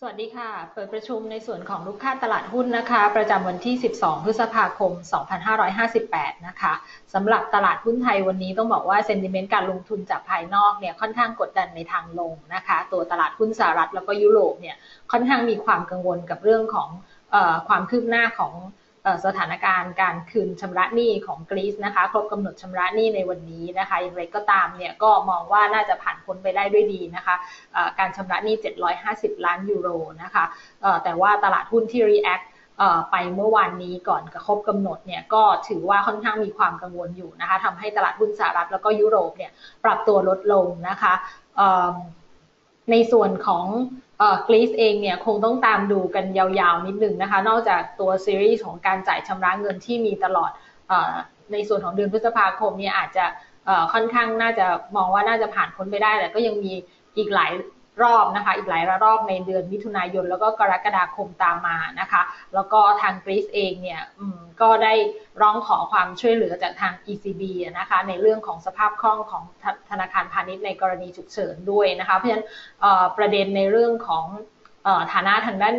สวัสดีค่ะ เปิดประชุมในส่วนของลูกค้าตลาดหุ้นนะคะ ประจำวันที่ 12 พฤษภาคม 2558 นะคะสำหรับตลาดหุ้นไทยวันนี้ต้องบอกว่าเซนดิเมนต์การลงทุนจากภายนอกเนี่ยค่อนข้างกดดันในทางลงนะคะ ตัวตลาดหุ้นสหรัฐแล้วก็ยุโรปเนี่ยค่อนข้างมีความกังวลกับเรื่องของอความคืบหน้าของ สถานการณ์การคืนชำระหนี้ของกรีซนะคะ ครบกำหนดชำระหนี้ในวันนี้นะคะ อย่างไรก็ตามเนี่ยก็มองว่าน่าจะผ่านพ้นไปได้ด้วยดีนะคะ การชำระหนี้ 750 ล้านยูโรนะคะ แต่ว่าตลาดหุ้นที่ react ไปเมื่อวานนี้ก่อนกระครบกำหนดเนี่ยก็ถือว่าค่อนข้างมีความกังวลอยู่นะคะทำให้ตลาดหุ้นสหรัฐแล้วก็ยุโรปเนี่ยปรับตัวลดลงนะคะในส่วนของ กรีซเองเนี่ยคงต้องตามดูกันยาวๆนิดนึงนะคะ นอกจากตัวซีรีส์ของการจ่ายชำระเงินที่มีตลอดอในส่วนของเดือนพฤษภาคมเนี่ยอาจจะค่อนข้างน่าจะมองว่าน่าจะผ่านพ้นไปได้ แต่ก็ยังมีอีกหลาย รอบนะคะ อีกหลายระรอบในเดือนมิถุนายน แล้วก็กรกฎาคมตามมานะคะ แล้วก็ทางกรีซเองเนี่ยก็ได้ร้องขอความช่วยเหลือจากทาง ECB นะคะ ในเรื่องของสภาพคล่องของธนาคารพาณิชย์ในกรณีฉุกเฉินด้วยนะคะ เพราะฉะนั้นประเด็นในเรื่องของ ฐานะทางด้าน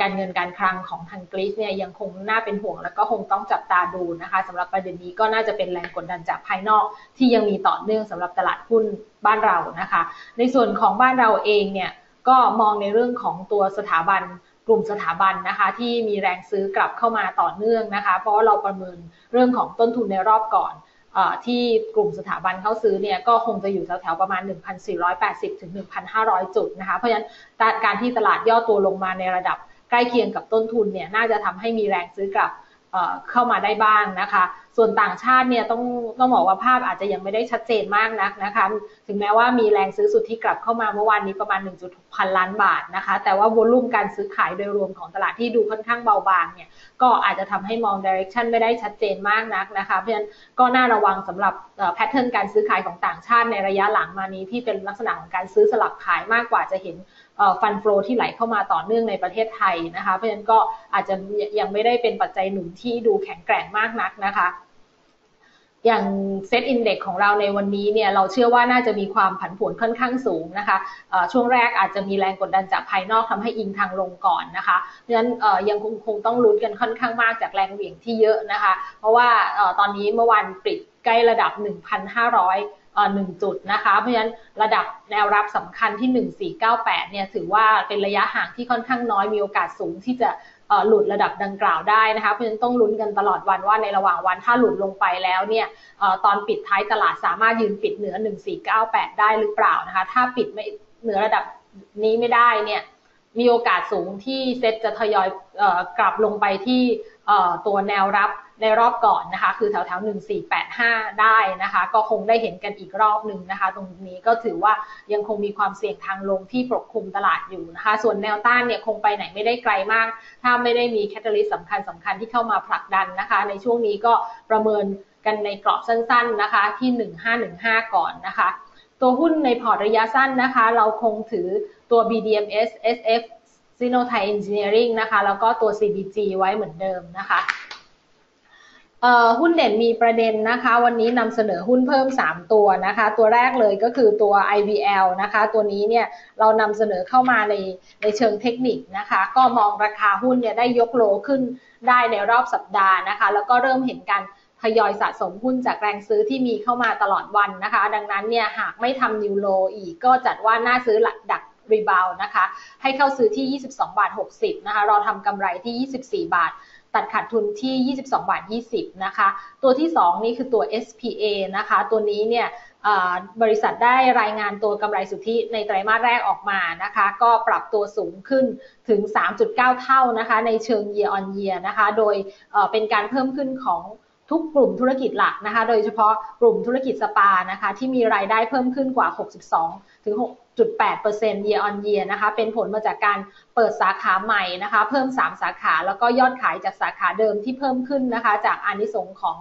การเงินการคลังของทางกรีซเนี่ยยังคงน่าเป็นห่วง แล้วก็คงต้องจับตาดูนะคะสำหรับประเด็นนี้ก็น่าจะเป็นแรงกดดันจากภายนอกที่ยังมีต่อเนื่องสำหรับตลาดหุ้นบ้านเรานะคะ ในส่วนของบ้านเราเองเนี่ยก็มองในเรื่องของตัวสถาบันกลุ่มสถาบันนะคะที่มีแรงซื้อกลับเข้ามาต่อเนื่องนะคะ เพราะว่าเราประเมินเรื่องของต้นทุนในรอบก่อน ที่กลุ่มสถาบันเข้าซื้อเนี่ยก็คงจะอยู่แถวๆประมาณ 1,480 ถึง 1,500 จุดนะคะ เพราะฉะนั้นการที่ตลาดย่อตัวลงมาในระดับใกล้เคียงกับต้นทุนเนี่ยน่าจะทำให้มีแรงซื้อกลับ เข้ามาได้บ้างนะคะ ส่วนต่างชาติเนี่ยต้องต้องบอกว่าภาพอาจจะยังไม่ได้ชัดเจนมากนักนะคะ ถึงแม้ว่ามีแรงซื้อสุทธิกลับเข้ามาเมื่อวานนี้ประมาณ 1.6 พันล้านบาทนะคะ แต่ว่าวอลุ่มการซื้อขายโดยรวมของตลาดที่ดูค่อนข้างเบาบางเนี่ย ก็อาจจะทำให้มองดิเรกชันไม่ได้ชัดเจนมากนักนะคะ เพราะฉะนั้นก็น่าระวังสำหรับแพทเทิร์นการซื้อขายของต่างชาติในระยะหลังมานี้ที่เป็นลักษณะของการซื้อสลับขายมากกว่าจะเห็น ฟันฟลอที่ไหลเข้ามาต่อเนื่องในประเทศไทยนะคะ เพราะฉะนั้นก็อาจจะยังไม่ได้เป็นปัจจัยหนุนที่ดูแข็งแกร่งมากนักนะคะอย่างเซตอินเด็กของเราในวันนี้เนี่ยเราเชื่อว่าน่าจะมีความผันผวนค่อนข้างสูงนะคะช่วงแรกอาจจะมีแรงกดดันจากภายนอกทำให้อิงทางลงก่อนนะคะเพราะฉะนั้นยังคงคงต้องลุ้นกันค่อนข้างมากจากแรงเหวี่ยงที่เยอะนะคะ เพราะว่าตอนนี้เมื่อวานปิดใกล้ระดับ 1,500 หนึ่งจุดนะคะ เพราะฉะนั้นระดับแนวรับสำคัญที่ 1498 เนี่ยถือว่าเป็นระยะห่างที่ค่อนข้างน้อยมีโอกาสสูงที่จะหลุดระดับดังกล่าวได้นะคะ เพราะฉะนั้นต้องลุ้นกันตลอดวันว่าในระหว่างวันถ้าหลุดลงไปแล้วเนี่ยตอนปิดท้ายตลาดสามารถยืนปิดเหนือ 1498 ได้หรือเปล่านะคะ ถ้าปิดไม่เหนือระดับนี้ไม่ได้เนี่ยมีโอกาสสูงที่เซ็ตจะทยอยกลับลงไปที่ตัวแนวรับ ในรอบก่อนนะคะ คือแถวแถว1485 ได้นะคะ ก็คงได้เห็นกันอีกรอบหนึ่งนะคะ ตรงนี้ก็ถือว่ายังคงมีความเสี่ยงทางลงที่ปกคลุมตลาดอยู่นะคะ ส่วนแนวต้านเนี่ยคงไปไหนไม่ได้ไกลมาก ถ้าไม่ได้มีแคตตาลิสสำคัญสำคัญที่เข้ามาผลักดันนะคะ ในช่วงนี้ก็ประเมินกันในกรอบสั้นๆนะคะที่ 1515 ก่อนนะคะ ตัวหุ้นในพอร์ตระยะสั้นนะคะ เราคงถือตัว BDMs SF s i n o t h a i Engineering นะคะ แล้วก็ตัว CBG ไว้เหมือนเดิมนะคะ หุ้นเด่นมีประเด็นนะคะ วันนี้นำเสนอหุ้นเพิ่ม 3 ตัวนะคะ ตัวแรกเลยก็คือตัว IVL นะคะ ตัวนี้เนี่ยเรานำเสนอเข้ามาในในเชิงเทคนิคนะคะ ก็มองราคาหุ้นเนี่ยได้ยกโลขึ้นได้ในรอบสัปดาห์นะคะ แล้วก็เริ่มเห็นการทยอยสะสมหุ้นจากแรงซื้อที่มีเข้ามาตลอดวันนะคะ ดังนั้นเนี่ยหากไม่ทำนิวโลอีกก็จัดว่าน่าซื้อหลักดักรีบาวนะคะ ให้เข้าซื้อที่ 22 บาท 60 นะคะราทำกำไรที่ 24 บาท ตัดขาดทุนที่ 22 บาท 20 นะคะ ตัวที่ 2 นี่คือตัว SPA นะคะ ตัวนี้เนี่ยบริษัทได้รายงานตัวกำไรสุทธิในไตรมาสแรกออกมานะคะ ก็ปรับตัวสูงขึ้นถึง 3.9 เท่านะคะ ในเชิง year on year นะคะ โดยเป็นการเพิ่มขึ้นของทุกกลุ่มธุรกิจหลักนะคะ โดยเฉพาะกลุ่มธุรกิจสปานะคะ ที่มีรายได้เพิ่มขึ้นกว่า 62 ถึง 6.8% year on year นะคะ เป็นผลมาจากการเปิดสาขาใหม่นะคะ เพิ่ม 3 สาขา แล้วก็ยอดขายจากสาขาเดิมที่เพิ่มขึ้นนะคะ จากอานิสงของ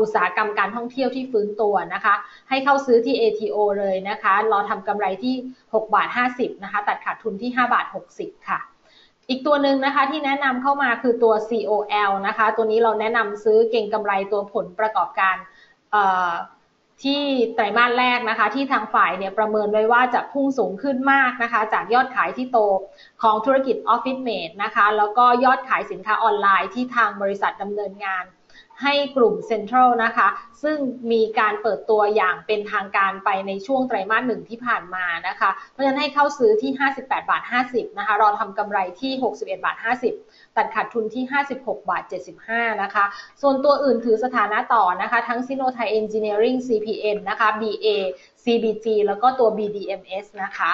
อุตสาหกรรมการท่องเที่ยวที่ฟื้นตัวนะคะ ให้เข้าซื้อที่ ATO เลยนะคะรอทำกำไรที่ 6 บาท 50 นะคะ ตัดขาดทุนที่ 5 บาท 60 ค่ะ อีกตัวหนึ่งนะคะที่แนะนำเข้ามาคือตัว COL นะคะ ตัวนี้เราแนะนำซื้อเก่งกำไรตัวผลประกอบการ ที่ไตรมาสแรกนะคะ ที่ทางฝ่ายเนี่ยประเมินไว้ว่าจะพุ่งสูงขึ้นมากนะคะ จากยอดขายที่โตของธุรกิจออฟฟิศเมดนะคะ แล้วก็ยอดขายสินค้าออนไลน์ที่ทางบริษัทดำเนินงาน ให้กลุ่มเซ็นทรัลนะคะ ซึ่งมีการเปิดตัวอย่างเป็นทางการไปในช่วงไตรมาสหนึ่งที่ผ่านมานะคะ เพราะฉะนั้นให้เข้าซื้อที่ 58 บาท 50 นะคะ รอทำกำไรที่ 61 บาท 50 ตัดขาดทุนที่ 56 บาท 75 นะคะ ส่วนตัวอื่นถือสถานะต่อนะคะ ทั้งซิโนไทยเอนจิเนียริง CPN นะคะ BA CBG แล้วก็ตัว BDMS นะคะ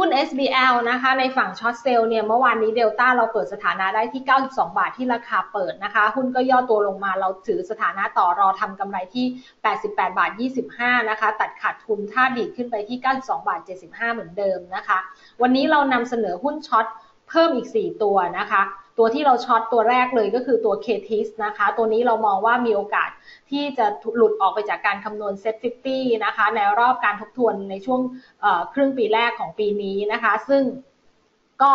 หุ้น SBL นะคะในฝั่งช็อตเซลล์เนี่ยเมื่อวานนี้เดลต้าเราเปิดสถานะได้ที่ 92 บาทที่ราคาเปิดนะคะ หุ้นก็ย่อตัวลงมาเราถือสถานะต่อรอทำกำไรที่ 88 บาท 25 นะคะ ตัดขาดทุนถ้าดีดขึ้นไปที่ 92 บาท 75 เหมือนเดิมนะคะ วันนี้เรานำเสนอหุ้นช็อตเพิ่มอีก 4 ตัวนะคะ ตัวที่เราช็อตตัวแรกเลยก็คือตัว k t i s นะคะ ตัวนี้เรามองว่ามีโอกาสที่จะหลุดออกไปจากการคำนวณ Set 50 นะคะ ในรอบการทบทวนในช่วงครึ่งปีแรกของปีนี้นะคะ ซึ่งก็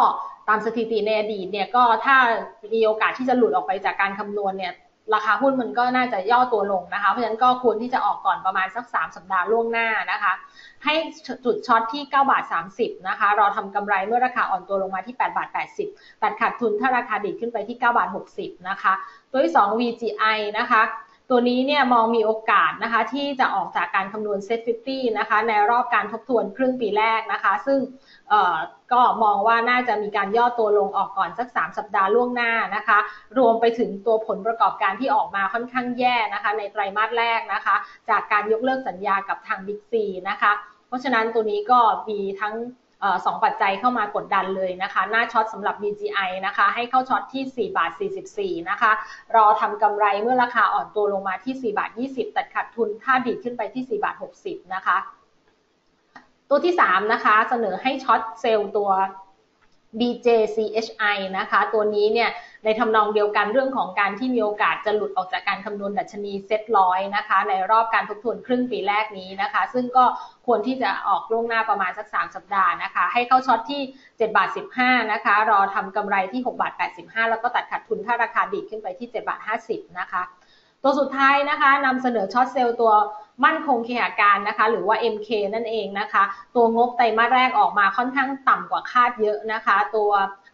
ตามสถิติในอดีตเนี่ยก็ถ้ามีโอกาสที่จะหลุดออกไปจากการคำนวณเนี่ย ราคาหุ้นมันก็น่าจะย่อตัวลงนะคะ เพราะฉะนั้นก็ควรที่จะออกก่อนประมาณสัก 3 สัปดาห์ล่วงหน้านะคะ ให้จุดช็อตที่ 9 บาท 30 นะคะ รอทำกำไรเมื่อราคาอ่อนตัวลงมาที่ 8 บาท 80 ตัดขาดทุนถ้าราคาดีขึ้นไปที่ 9 บาท 60 นะคะ ตัวที่ 2 VGI นะคะ ตัวนี้เนี่ยมองมีโอกาสนะคะที่จะออกจากการคำนวณ Set 50นะคะในรอบการทบทวนครึ่งปีแรกนะคะ ซึ่งก็มองว่าน่าจะมีการย่อตัวลงออกก่อนสัก 3 สัปดาห์ล่วงหน้านะคะ รวมไปถึงตัวผลประกอบการที่ออกมาค่อนข้างแย่นะคะ ในไตรมาสแรกนะคะ จากการยกเลิกสัญญากับทางบิ๊กซีนะคะ เพราะฉะนั้นตัวนี้ก็มีทั้ง สองปัจจัยเข้ามากดดันเลยนะคะ หน้าช็อตสำหรับ BGI นะคะ ให้เข้าช็อตที่ 4 บาท 44 นะคะ รอทำกำไรเมื่อราคาอ่อนตัวลงมาที่ 4 บาท 20 ตัดขาดทุนถ้าดีดขึ้นไปที่ 4 บาท 60 นะคะ ตัวที่ 3 นะคะ เสนอให้ช็อตเซลล์ตัว BJCHI นะคะ ตัวนี้เนี่ยในทำนองเดียวกันเรื่องของการที่มีโอกาสจะหลุดออกจากการคำนวณดัชนีเซ็ตร้อยนะคะ ในรอบการทบทวนครึ่งปีแรกนี้นะคะ ซึ่งก็ควรที่จะออกล่วงหน้าประมาณสัก 3 สัปดาห์นะคะ ให้เข้าช็อตที่7บาท15นะคะ รอทำกำไรที่6บาท85 แล้วก็ตัดขาดทุนถ้าราคาดีขึ้นไปที่7บาท50นะคะ ตัวสุดท้ายนะคะนำเสนอช็อตเซลล์ตัว มั่นคงเคหาการนะคะ หรือว่า MK นั่นเองนะคะ ตัวงบไตรมาสแรกออกมาค่อนข้างต่ำกว่าคาดเยอะนะคะ ตัว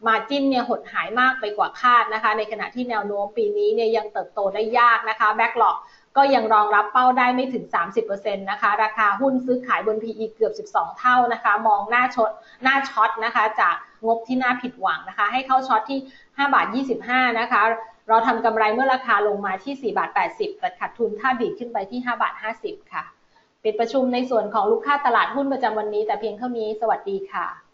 มาจิ้นเนี่ยหดหายมากไปกว่าคาดนะคะ ในขณะที่แนวโน้มปีนี้เนี่ยยังเติบโตได้ยากนะคะแบ็กหลอกก็ยังรองรับเป้าได้ไม่ถึง 30%นะคะ ราคาหุ้นซื้อขายบน PE เกือบ 12 เท่านะคะ มองหน้าช็อตหน้าช็อตนะคะจาก งบที่น่าผิดหวังนะคะ ให้เข้าช็อตที่ 5 บาท 25 นะคะ เราทำกำไรเมื่อราคาลงมาที่ 4 บาท 80 แต่ขาดทุนถ้าดีดขึ้นไปที่ 5 บาท 50 ค่ะ ปิดประชุมในส่วนของลูกค้าตลาดหุ้นประจำวันนี้ แต่เพียงเท่านี้ สวัสดีค่ะ